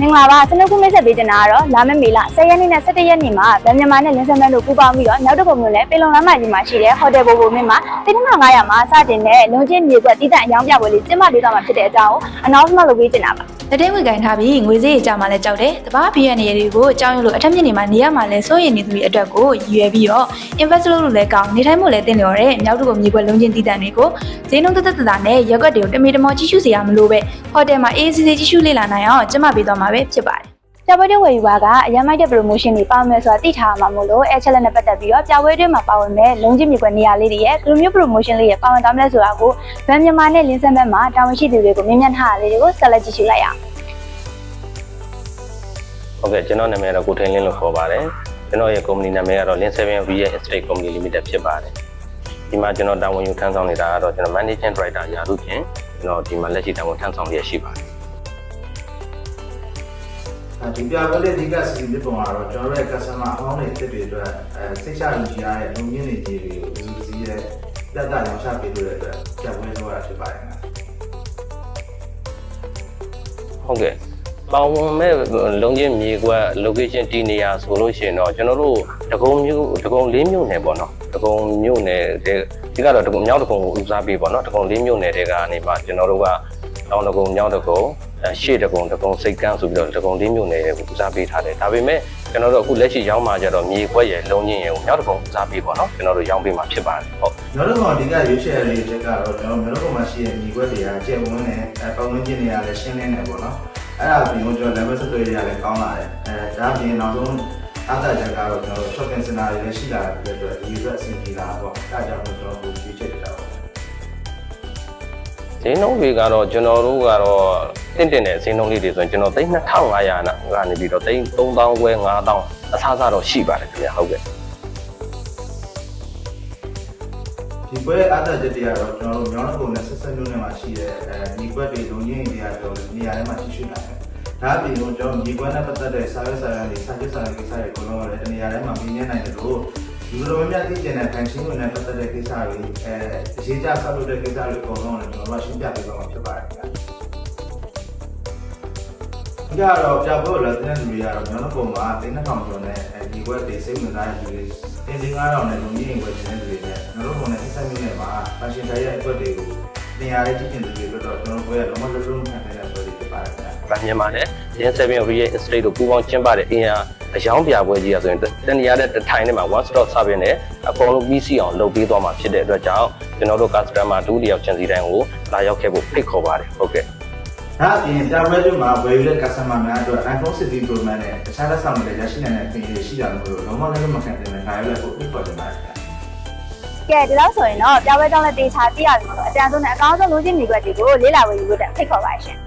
မင်္ဂလာပါကျွန်တော်ခုမိတ်ဆက်ပေးချင်တာကတော့လာမယ့်မေလ10ရက်နေ့နဲ့17ရက်နေ့မှာဗန်မြန်မာနဲ့လင်းစမန်တို့ပူးပေါင်းပြီးတော့နောက်တစ်ခုမျိုးနဲ့ပေလုံလမ်းမကြီးမှာရှိတဲ့ဟိုတယ်ဘိုဘိုမင်းမှာ3900မှာစတင်တဲ့လုံချင်းမြေကွက်တည်တံ့အယောင်းပြပွဲလေးကျင်းပပေးသွားမှာဖြစ်တဲ့အကြောင်းကို announcement လုပ်ပေးချင်တာပါ လက်ထဲဝင်ကင်ထားပြီးငွေစည်းကြမှာလည်းကြောက်တယ်။တဘာဘီရနေရတွေကိုအကြောင်းရလို့အထက်မြင့်နေမှာနေရမှာလည်းစိုးရိမ်နေသူတွေအတွက်ကိုရည်ရွယ်ပြီးတော့ invest လုပ်လို့လည်းကောင်းနေထိုင်မှုလည်းတင်လျော်တဲ့မြောက်တူကိုမြေကွက်လုံးချင်းတည်တံ့တွေကိုဈေးနှုန်းတက်တက်တတာနဲ့ရက်ွက်တွေကိုတမီတမောကြီးရှုစရာမလိုပဲဟိုတယ်မှာအေးစီစီကြီးရှုလေ့လာနိုင်အောင်ကျမပေးသွားမှာပဲဖြစ်ပါတယ် ပြပွဲတွေဝယ်ယူပါကအရမ်းမိုက်တဲ့ promotion တွေပါမယ်ဆိုတာသိထားမှာမို့လို့အဲ challenge နဲ့ပတ်သက်ပြီးတော့ပြပွဲတွေမှာပါဝင်မဲ့လုံချင်းမြေကွက်နေရာလေးတွေရဲ့ဘယ်လိုမျိုး promotion လေးရဲ့ပါဝင်သွားမလဲဆိုတာကိုဗန်မြန်မာနဲ့လင်းစမန်မှာတာဝန်ရှိသူတွေကိုမြင်မြန်ထားတာလေးတွေကိုဆက်လက်ကြည့်ရှုလိုက်ရအောင်ဟုတ်ကဲ့ကျွန်တော်နာမည်ကတော့ကိုထိန်လင်းလို့ခေါ်ပါတယ်ကျွန်တော်ရဲ့ company နာမည်ကတော့ Lin7 Real Estate Company Limited ဖြစ်ပါတယ်ဒီမှာကျွန်တော်တာဝန်ယူထမ်းဆောင်နေတာကတော့ကျွန်တော် Managing Director ရာထူးဖြင့်ကျွန်တော်ဒီမှာလက်ရှိတာဝန်ထမ်းဆောင်ရရှိပါတယ် ဒီပြပွဲလေးဒီကစီမြစ်ပုံကတော့ကျွန်တော်ရဲ့ customer အဟောင်းတွေတစ်တွေအတွက်အဲစိတ်ချလူကြီးရတဲ့လူမြင့်နေကြီးတွေကိုလူစည်းရဲ့တက်တာရောင်းချပေးလို့တဲ့အတွက်ပြပွဲလုပ်ရတာဖြစ်ပါတယ်ခင်ဗျာဟုတ်ကဲ့ပေါင်ဝင်မဲ့လုံချင်းမြေကွက် location တည်နေရဆိုလို့ရှိရင်တော့ကျွန်တော်တို့တကုံမျိုးတကုံလေးမျိုးနယ်ပေါ့နော်တကုံမျိုးနယ်တဲ့ဒီကတော့တကုံမြောက်တကုံကိုဦးစားပေးပေါ့နော်တကုံလေးမျိုးနယ်တဲ့ကနေမှကျွန်တော်တို့ကတောင်တကုံမြောက်တကုံအဲ ရှေ့တကုံတကုံစိတ်ကန်းဆိုပြီးတော့တကုံလေးမျိုးနယ်ကိုဦးစားပေးထားတယ်ဒါပေမဲ့ကျွန်တော်တို့အခုလက်ရှိရောင်းမှာကြတော့မြေကွက်ရဲ့လုံချင်းရဲ့ကိုမြောက်တကုံဦးစားပေးပေါ့နော်ကျွန်တော်တို့ရောင်းပေးမှာဖြစ်ပါတယ်ဟုတ်ကျွန်တော်တို့ကဒီကရွေးချယ်လေးချက်ကတော့ကျွန်တော်မျိုးတို့မှာရှိတဲ့ညီကွက်တွေကကျဲဝန်းနဲ့အဲပတ်ဝန်းကျင်တွေကလည်းရှင်းလင်းနေပေါ့နော်အဲ့ဒါပြီးတော့ကျွန်တော် level ဆက်သွယ်တွေကလည်းကောင်းလာတယ်အဲဒါပြီးနောက်ဆုံးအားသာချက်ကတော့ကျွန်တော် shopping center တွေလည်းရှိလာတဲ့အတွက်ဒီအတွက်အဆင်ပြေလာပေါ့အဲဒါကြောင့်ကျွန်တော်ကိုရွေးချယ်တာပေါ့ ဈေးနှုန်းတွေကတော့ကျွန်တော်တို့ကတော့တင့်တင်တဲ့ဈေးနှုန်းလေးတွေဆိုရင်ကျွန်တော်သိန်း2500နာကနေပြီးတော့သိန်း3000ခွဲ5000အစားစားတော့ရှိပါတယ်ခင်ဗျာဟုတ်ကဲ့ဒီပွဲအားသက်ချက်တွေကတော့ကျွန်တော်တို့မြောင်းကုန်းနဲ့ဆက်ဆက်မျိုးနဲ့မှာရှိတဲ့အဲညီကွက်တွေလုံရင်းတွေအပြောနေရာထဲမှာရှိရှိလာတယ်။ဒါအပြင်ကျွန်တော်ညီကွက်နဲ့ပတ်သက်တဲ့စာရွက်စာတမ်းတွေစာချုပ်စာတမ်းကိစ္စတွေအကုန်လုံးလည်းတနေရာထဲမှာမြင်နေနိုင်တယ်လို့ဒီ လိုမျိုးများသိကျင်တဲ့ခံချင်းတွေနဲ့ပတ်သက်တဲ့ကိစ္စတွေအဲအရေးကြဆောက်လုပ်တဲ့ကိစ္စတွေအကုန်လုံးလည်းကျွန်တော်တို့ရှင်းပြပေးသွားမှာဖြစ်ပါတယ်ခင်ဗျာ။ဒီကတော့ပြဖို့လည်းတဲ့လူတွေကတော့မြောင်းကုန်းမှာတင်းနှောင်ကျော်နဲ့အဲဒီကွက်တွေစိတ်ဝင်စားတဲ့လူတွေတင်းတင်း9000နဲ့လုံရင်းွယ်တဲ့လူတွေနဲ့ကျွန်တော်တို့ကလည်းအဆက်မျိုးနဲ့မှာဖန်ရှင်တိုင်းရဲ့အတွက်တွေကိုနေရာလေးကြည့်ကျင်သူတွေအတွက်တော့ကျွန်တော်တို့ကလုံးဝလုံးလုံးခံတဲ့ဆို တွေဖြစ်ပါတယ်ခင်ဗျာဗန်မြန်မာနဲ့ Gen7 Real Estate တို့ပူးပေါင်းကျင်းပတဲ့အင်အားအယောင်းပြပွဲကြီးရဆိုရင်တနေရာတဲ့တစ်ထိုင်ထဲမှာ one stop service နဲ့အကုန်လုံးပြီးစီအောင်လုပ်ပေးသွားမှာဖြစ်တဲ့အတွက်ကြောင့်ကျွန်တော်တို့ customer တူတယောက်ချင်းစီတိုင်းကိုလာရောက်ခဲ့ဖို့ဖိတ်ခေါ်ပါတယ်ဟုတ်ကဲ့ဒါအပြင်ပြပွဲတွေမှာဝယ်ယူတဲ့ customer များအတွက် iPhone 17 Pro Max နဲ့တခြားလက်ဆောင်တွေရရှိနိုင်တဲ့ပြင်ရရှိတာမျိုးလုံးဝလည်းမခံတဲ့နဲ့ဒါရလည်းကိုဖိတ်ခေါ်ချင်ပါတယ်ခင်ဗျာကဲဒီလောက်ဆိုရင်တော့ပြပွဲကြောင်းနဲ့တေချာသိရတယ်ဆိုတော့အတန်ဆုံးနဲ့အကောင်းဆုံးလုံချင်းမြေကွက်တွေကိုလေ့လာဝယ်ယူဖို့တက်ဖိတ်ခေါ်ပါရှင်